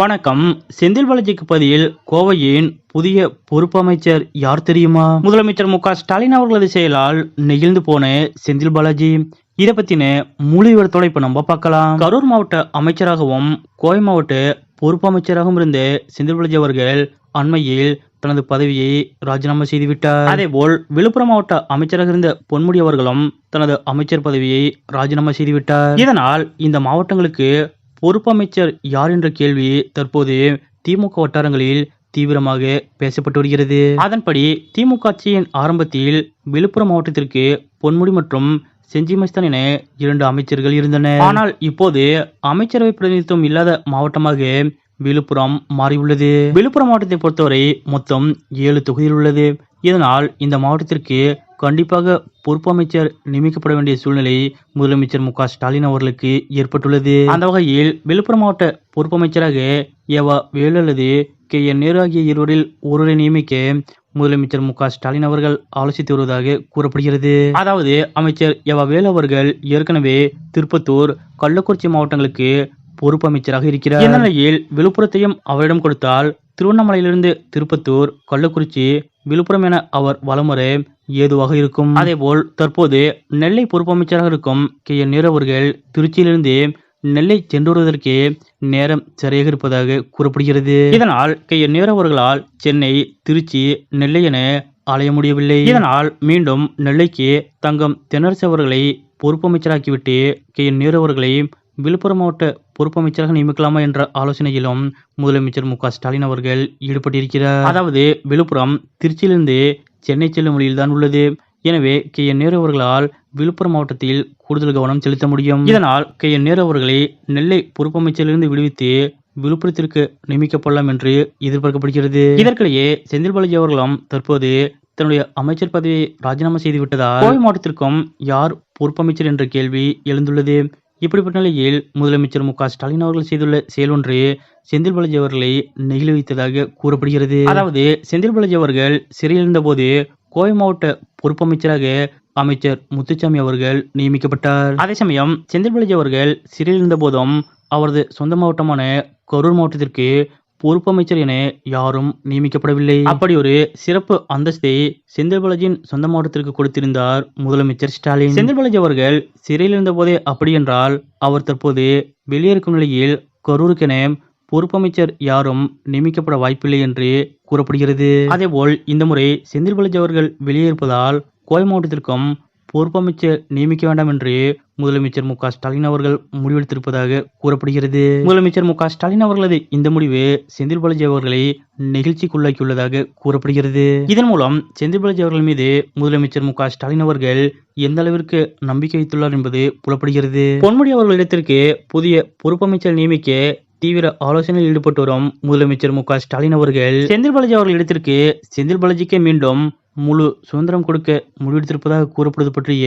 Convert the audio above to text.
வணக்கம். செந்தில் பாலாஜிக்கு பதில் கோவையின் புதிய பொறுப்பமைச்சர் யார் தெரியுமா? முதலமைச்சர் மு ஸ்டாலின் அவர்களது செயலால் நெகிழ்ந்து போன செந்தில் பாலாஜி. இதை பத்தின முழு விவரத்தோட இப்ப நம்ம பார்க்கலாம். கரூர் மாவட்ட அமைச்சராகவும் கோவை மாவட்ட பொறுப்பு அமைச்சராகவும் இருந்த செந்தில் பாலாஜி அவர்கள் அண்மையில் தனது பதவியை ராஜினாமா செய்துவிட்டார். அதேபோல் விழுப்புரம் மாவட்ட அமைச்சராக இருந்த பொன்முடி அவர்களும் தனது அமைச்சர் பதவியை ராஜினாமா செய்துவிட்டார். இதனால் இந்த மாவட்டங்களுக்கு பொறுப்பு அமைச்சர் யார் என்ற கேள்வி தற்போது திமுக வட்டாரங்களில் தீவிரமாக பேசப்பட்டு வருகிறது. அதன்படி திமுக ஆட்சியின் ஆரம்பத்தில் விழுப்புரம் மாவட்டத்திற்கு பொன்முடி மற்றும் செஞ்சி மஸ்தான் என இரண்டு அமைச்சர்கள் இருந்தனர். ஆனால் இப்போது அமைச்சரவை பிரதிநிதித்துவம் இல்லாத மாவட்டமாக விழுப்புரம் மாறியுள்ளது. விழுப்புரம் மாவட்டத்தை பொறுத்தவரை மொத்தம் ஏழு தொகுதியில் உள்ளது. இதனால் இந்த மாவட்டத்திற்கு கண்டிப்பாக பொறுப்பு அமைச்சர் நியமிக்கப்பட வேண்டிய சூழ்நிலை முதலமைச்சர் மு ஸ்டாலின் அவர்களுக்கு ஏற்பட்டுள்ளது. அந்த வகையில் விழுப்புரம் மாவட்ட பொறுப்பு அமைச்சராக ஏவா வேலு அல்லது கே என் நேரு ஆகிய இருவரில் ஒருவரை நியமிக்க முதலமைச்சர் மு ஸ்டாலின் அவர்கள் ஆலோசித்து வருவதாக கூறப்படுகிறது. அதாவது அமைச்சர் எவா வேலு அவர்கள் ஏற்கனவே திருப்பத்தூர் கள்ளக்குறிச்சி மாவட்டங்களுக்கு பொறுப்பு அமைச்சராக இருக்கிறார் இந்நிலையில் விழுப்புரத்தையும் அவரிடம் கொடுத்தால் திருவண்ணாமலையிலிருந்து திருப்பத்தூர் கள்ளக்குறிச்சி விழுப்புரம் என அவர் வலம் ஏதுவாக இருக்கும். அதேபோல் தற்போது நெல்லை பொறுப்பு அமைச்சராக இருக்கும் கே. என். நேரு அவர்கள் திருச்சியிலிருந்து நெல்லை சென்று வருவதற்கே நேரம் சரியாக இருப்பதாக கூறப்படுகிறது. இதனால் கே. என். நேரு அவர்களால் சென்னை திருச்சி நெல்லை என அலைய முடியவில்லை. இதனால் மீண்டும் நெல்லைக்கு தங்கம் தென்னரசு அவர்களை பொறுப்பு அமைச்சராக்கிவிட்டு கே. என். நேரு அவர்களை விழுப்புரம் மாவட்ட பொறுப்பு அமைச்சராக நியமிக்கலாமா என்ற ஆலோசனையிலும் முதலமைச்சர் மு ஸ்டாலின் அவர்கள் ஈடுபட்டிருக்கிறார். அதாவது விழுப்புரம் திருச்சியிலிருந்து சென்னை செல்லும் வழியில்தான் உள்ளது. எனவே கே. என். நேரு அவர்களால் விழுப்புரம் மாவட்டத்தில் கூடுதல் கவனம் செலுத்த முடியும். இதனால் கே. என். நேரு அவர்களை நெல்லை பொறுப்பு அமைச்சரிலிருந்து விடுவித்து விழுப்புரத்திற்கு நியமிக்கப்படலாம் என்று எதிர்பார்க்கப்படுகிறது. இதற்கிடையே செந்தில் பாலாஜி அவர்களும் தற்போது தன்னுடைய அமைச்சர் பதவியை ராஜினாமா செய்துவிட்டதால் கோவை மாவட்டத்திற்கும் யார் பொறுப்பமைச்சர் என்ற கேள்வி எழுந்துள்ளது. இப்படிப்பட்ட நிலையில் முதலமைச்சர் மு ஸ்டாலின் அவர்கள் செய்துள்ள செயல் ஒன்று செந்தில் பாலாஜி அவர்களை நெகிழ வைத்ததாக கூறப்படுகிறது. அதாவது செந்தில் பாலாஜி அவர்கள் சிறையில் இருந்தபோது கோவை மாவட்ட பொறுப்பமைச்சராக அமைச்சர் முத்துச்சாமி அவர்கள் நியமிக்கப்பட்டார். அதே சமயம் செந்தில் பாலாஜி அவர்கள் சிறையில் இருந்த போதும் அவரது சொந்த மாவட்டமான கரூர் மாவட்டத்திற்கு பொறுப்பு அமைச்சர் என யாரும் நியமிக்கப்படவில்லை. அப்படி ஒரு சிறப்பு அந்தஸ்தை செந்தில் பாலாஜியின் சொந்த மாவட்டத்திற்கு கொடுத்திருந்தார் முதலமைச்சர் ஸ்டாலின். செந்தில் பாலாஜி அவர்கள் சிறையில் இருந்த போதே அப்படி என்றால் அவர் தற்போது வெளியேற்கும் நிலையில் கரூருக்கென பொறுப்பமைச்சர் யாரும் நியமிக்கப்பட வாய்ப்பில்லை என்று கூறப்படுகிறது. அதேபோல் இந்த முறை செந்தில் பாலாஜி அவர்கள் வெளியேறுப்பதால் கோவை மாவட்டத்திற்கும் பொறுப்பமைச்சர் நியமிக்க வேண்டாம் என்று முதலமைச்சர் மு க ஸ்டாலின் அவர்கள் முடிவெடுத்திருப்பதாக கூறப்படுகிறது. முதலமைச்சர் மு க ஸ்டாலின் அவர்களது இந்த முடிவு செந்தில் பாலாஜி அவர்களை நெகிழ்ச்சிக்குள்ளாக்கியுள்ளதாக கூறப்படுகிறது. இதன் மூலம் செந்தில் பாலாஜி அவர்கள் மீது முதலமைச்சர் மு க ஸ்டாலின் அவர்கள் எந்த அளவிற்கு நம்பிக்கை வைத்துள்ளார் என்பது புலப்படுகிறது. பொன்முடி அவர்களிடத்திற்கு புதிய பொறுப்பமைச்சர் நியமிக்க தீவிர ஆலோசனையில் ஈடுபட்டு வரும் முதலமைச்சர் மு க ஸ்டாலின் அவர்கள் செந்தில் பாலாஜி அவர்கள் இடத்திற்கு செந்தில் பாலாஜிக்கே மீண்டும் முழு சுதந்திரம் கொடுக்க முடிவெடுத்திருப்பதாக கூறப்படுவது பற்றிய